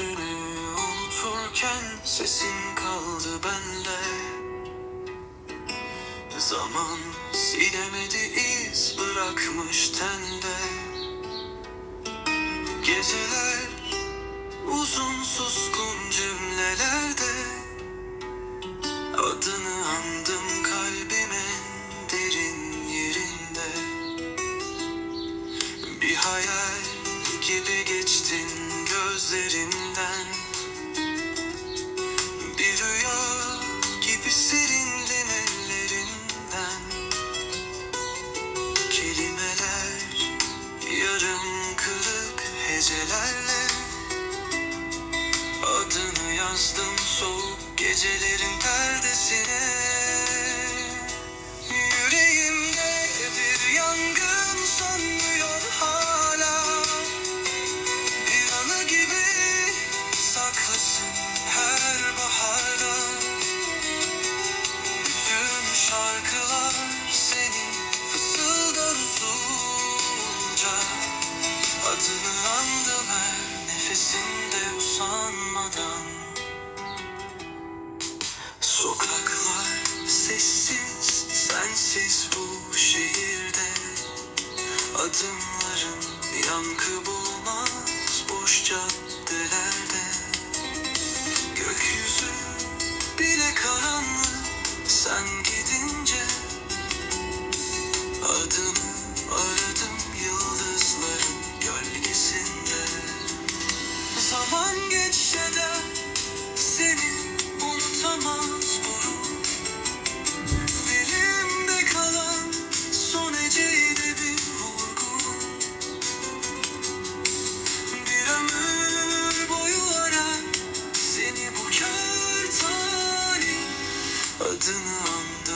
yüzünü unuturken sesin kaldı bende. Zaman silemedi iz bırakmış tende. Geceler uzun suskun cümlelerde. Adını andım kalbimin derin yerinde. Bir hayal gibi geçtin gözlerimden Bir rüya gibi serindin ellerinden. Kelimeler yarım kırık hecelerle. Adını yazdım soğuk gecelerin perdesine usanmadan Sokaklar sessiz, sensiz bu şehirde. Adımlarım yankı bulmaz boş caddelerde adını andım